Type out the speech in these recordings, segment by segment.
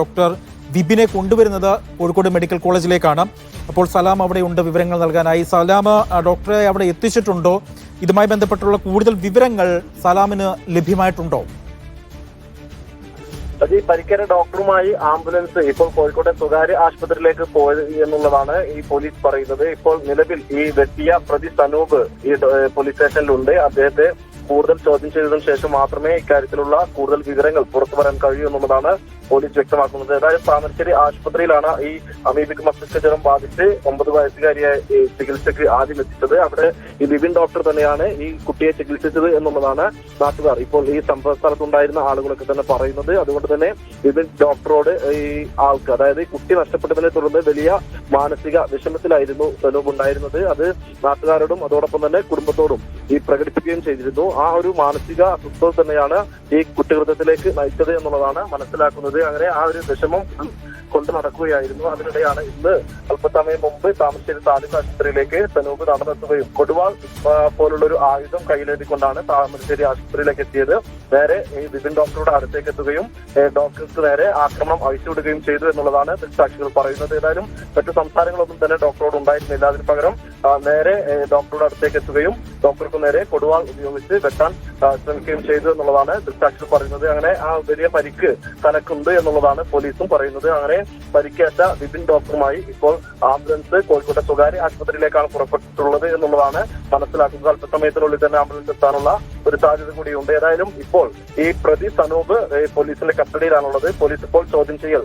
Doctor വിപിനെ കൊണ്ടുവരുന്നത് Kozhikode medical കോളേജിലേക്കാണ്. അപ്പോൾ സലാം അവിടെ ഉണ്ട് വിവരങ്ങൾ നൽകാനായി. സലാം ഡോക്ടറെ അവിടെ എത്തിച്ചിട്ടുണ്ടോ? ഇതുമായി ബന്ധപ്പെട്ടുള്ള കൂടുതൽ വിവരങ്ങൾ സലാമിന് ലഭ്യമായിട്ടുണ്ടോ? ഈ പരിക്കേറ്റ ഡോക്ടറുമായി ആംബുലൻസ് ഇപ്പോൾ കോഴിക്കോട്ടെ സ്വകാര്യ ആശുപത്രിയിലേക്ക് പോയത് എന്നുള്ളതാണ് ഈ പോലീസ് പറയുന്നത്. ഇപ്പോൾ നിലവിൽ ഈ വെട്ടിയ പ്രതി സനൂപ് ഈ പോലീസ് സ്റ്റേഷനിലുണ്ട്. അദ്ദേഹത്തെ കൂടുതൽ ചോദ്യം ചെയ്തതിനു ശേഷം മാത്രമേ ഇക്കാര്യത്തിലുള്ള കൂടുതൽ വിവരങ്ങൾ പുറത്തു വരാൻ കഴിയൂ എന്നുള്ളതാണ് പോലീസ് വ്യക്തമാക്കുന്നത് ഏതായാലും താമരശ്ശേരി ആശുപത്രിയിലാണ് ഈ അമീബിക് മസ്തിഷ്ക ജ്വരം ബാധിച്ച് ഒമ്പത് വയസ്സുകാരിയെ ചികിത്സയ്ക്ക് ആദ്യം എത്തിച്ചത്. അവിടെ ഈ ലിവിൻ ഡോക്ടർ തന്നെയാണ് ഈ കുട്ടിയെ ചികിത്സിച്ചത് എന്നുള്ളതാണ് നാട്ടുകാർ. ഇപ്പോൾ ഈ സംഭവ സ്ഥലത്തുണ്ടായിരുന്ന ആളുകളൊക്കെ തന്നെ പറയുന്നത്. അതുകൊണ്ട് തന്നെ ലിവിൻ ഡോക്ടറോട് ഈ ആൾക്ക് അതായത് കുട്ടി നഷ്ടപ്പെട്ടതിനെ തുടർന്ന് വലിയ മാനസിക വിഷമത്തിലായിരുന്നു സനൂപ് ഉണ്ടായിരുന്നത്. അത് നാട്ടുകാരോടും അതോടൊപ്പം തന്നെ കുടുംബത്തോടും ഈ പ്രകടിപ്പിക്കുകയും ചെയ്തിരുന്നു. ആ ഒരു മാനസിക അസ്വസ്ഥത തന്നെയാണ് ഈ കുറ്റകൃത്യത്തിലേക്ക് നയിച്ചത് എന്നുള്ളതാണ് മനസ്സിലാക്കുന്നത്. അങ്ങനെ ആ ഒരു വിഷമം കൊണ്ട് നടക്കുകയായിരുന്നു. അതിനിടെയാണ് ഇന്ന് അല്പസമയം മുമ്പ് താമരശ്ശേരി താലൂക്ക് ആശുപത്രിയിലേക്ക് തനൂപ് നടന്നെത്തുകയും കൊടുവാൾ പോലുള്ള ഒരു ആയുധം കയ്യിലെത്തിക്കൊണ്ടാണ് താമരശ്ശേരി ആശുപത്രിയിലേക്ക് എത്തിയത്. നേരെ ഈ വിപിൻ ഡോക്ടറുടെ അടുത്തേക്ക് എത്തുകയും ഡോക്ടർക്ക് നേരെ ആക്രമണം അഴിച്ചുവിടുകയും ചെയ്തു എന്നുള്ളതാണ് ദൃക്സാക്ഷികൾ പറയുന്നത്. ഏതായാലും മറ്റു സംസാരങ്ങളൊന്നും തന്നെ ഡോക്ടറോട് ഉണ്ടായിരുന്നില്ല. അതിന് പകരം നേരെ ഡോക്ടറുടെ അടുത്തേക്ക് എത്തുകയും ഡോക്ടർക്ക് നേരെ കൊടുവാൾ ഉപയോഗിച്ച് വെട്ടാൻ ശ്രമിക്കുകയും ചെയ്തു എന്നുള്ളതാണ് ദൃക്സാക്ഷികൾ പറയുന്നത്. അങ്ങനെ ആ വലിയ പരിക്ക് തനക്കുണ്ട് എന്നുള്ളതാണ് പോലീസും പറയുന്നത്. അങ്ങനെ പരിക്കേറ്റ വിപിൻ ഡോക്ടറുമായി ഇപ്പോൾ ആംബുലൻസ് കോഴിക്കോട്ടെ സ്വകാര്യ ആശുപത്രിയിലേക്കാണ് പുറപ്പെട്ടിട്ടുള്ളത് എന്നുള്ളതാണ് മനസ്സിലാക്കുന്നത് അല്പസമയത്തിനുള്ളിൽ തന്നെ ആംബുലൻസ് എത്താനുള്ള ഒരു സാധ്യത കൂടിയുണ്ട് ഏതായാലും ഇപ്പോൾ ഈ പ്രതി സനൂപ് പോലീസിന്റെ കസ്റ്റഡിയിലാണുള്ളത്. പോലീസ് ഇപ്പോൾ ചോദ്യം ചെയ്യൽ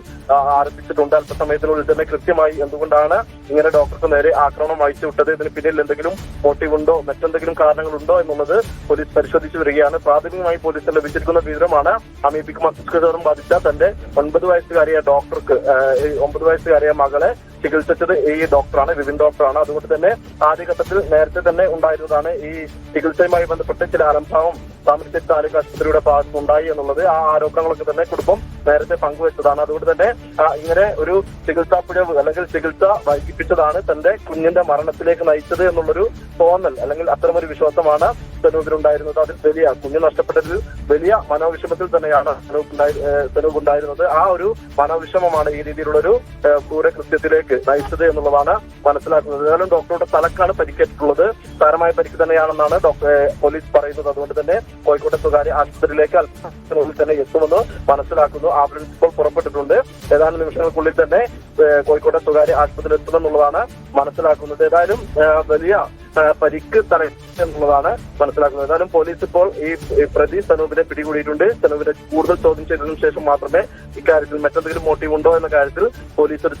ആരംഭിച്ചിട്ടുണ്ട്. അല്പസമയത്തിനുള്ളിൽ തന്നെ കൃത്യമായി എന്തുകൊണ്ടാണ് ഇങ്ങനെ ഡോക്ടർക്ക് നേരെ ആക്രമണം അയച്ചു വിട്ടത്? ഇതിന് പിന്നിൽ എന്തെങ്കിലും മോട്ടീവ് ഉണ്ടോ? മറ്റെന്തെങ്കിലും കാരണങ്ങളുണ്ടോ എന്നുള്ളത് പോലീസ് പരിശോധിച്ചു വരികയാണ്. പ്രാഥമികമായി പോലീസിന് ലഭിച്ചിരിക്കുന്ന വിവരമാണ് അമീപിക്ക് മസ്തിഷ്കജ്വരം ബാധിച്ച തന്റെ ഒൻപത് വയസ്സുകാരിയ ഡോക്ടർക്ക് ഒമ്പത് വയസ്സുകാരിയ മകളെ ചികിത്സിച്ചത് ഈ ഡോക്ടറാണ് വിവിൻ ഡോക്ടറാണ്. അതുകൊണ്ട് തന്നെ ആദ്യഘട്ടത്തിൽ നേരത്തെ തന്നെ ഉണ്ടായിരുന്നതാണ് ഈ ചികിത്സയുമായി ബന്ധപ്പെട്ട് ചില അലംഭാവം താമരശ്ശേരി താലൂക്ക് ആശുപത്രിയുടെ ഭാഗത്ത് ഉണ്ടായി എന്നുള്ളത്. ആ ആരോപണങ്ങളൊക്കെ തന്നെ കുടുംബം നേരത്തെ പങ്കുവച്ചതാണ്. അതുകൊണ്ട് തന്നെ ഇങ്ങനെ ഒരു ചികിത്സാ പിഴവ് അല്ലെങ്കിൽ ചികിത്സ വൈകിപ്പിച്ചതാണ് തന്റെ കുഞ്ഞിന്റെ മരണത്തിലേക്ക് നയിച്ചത് എന്നുള്ളൊരു തോന്നൽ അല്ലെങ്കിൽ അത്തരമൊരു വിശ്വാസമാണ് സനൂപിനുണ്ടായിരുന്നത് അതിൽ വലിയ കുഞ്ഞു നഷ്ടപ്പെട്ടതിൽ വലിയ മനോവിഷമത്തിൽ തന്നെയാണ് സനൂപ് ഉണ്ടായിരുന്നത് ആ ഒരു മനോവിഷമമാണ് ഈ രീതിയിലുള്ള ഒരു ക്രൂരകൃത്യത്തിലേക്ക് നയിച്ചത് എന്നുള്ളതാണ് മനസ്സിലാക്കുന്നത്. ഏതായാലും ഡോക്ടറുടെ തലക്കാണ് പരിക്കേറ്റിട്ടുള്ളത്. സാരമായ പരിക്ക് തന്നെയാണെന്നാണ് ഡോക്ടർ പോലീസ് പറയുന്നത്. അതുകൊണ്ട് തന്നെ കോഴിക്കോട്ടെ സ്വകാര്യ ആശുപത്രിയിലേക്ക് അല്പസമയത്തിനുള്ളിൽ തന്നെ എത്തുമെന്ന് മനസ്സിലാക്കുന്നു. ആംബുലൻസ് ഇപ്പോൾ പുറപ്പെട്ടിട്ടുണ്ട്. ഏതാനും നിമിഷങ്ങൾക്കുള്ളിൽ തന്നെ കോഴിക്കോട്ടെ സ്വകാര്യ ആശുപത്രിയിൽ എത്തുമെന്നുള്ളതാണ് മനസ്സിലാക്കുന്നത്. ഏതായാലും വലിയ പരിക്ക് തടയുന്നതാണ് എന്നുള്ളതാണ് മനസ്സിലാക്കുന്നത്. എന്നാലും പോലീസ് ഇപ്പോൾ ഈ പ്രതി സനൂപിനെ പിടികൂടിയിട്ടുണ്ട്. സനൂപിനെ കൂടുതൽ ചോദ്യം ചെയ്തതിനു ശേഷം മാത്രമേ ഇക്കാര്യത്തിൽ മറ്റെന്തെങ്കിലും മോട്ടീവ് ഉണ്ടോ എന്ന കാര്യത്തിൽ പോലീസ് ഒരു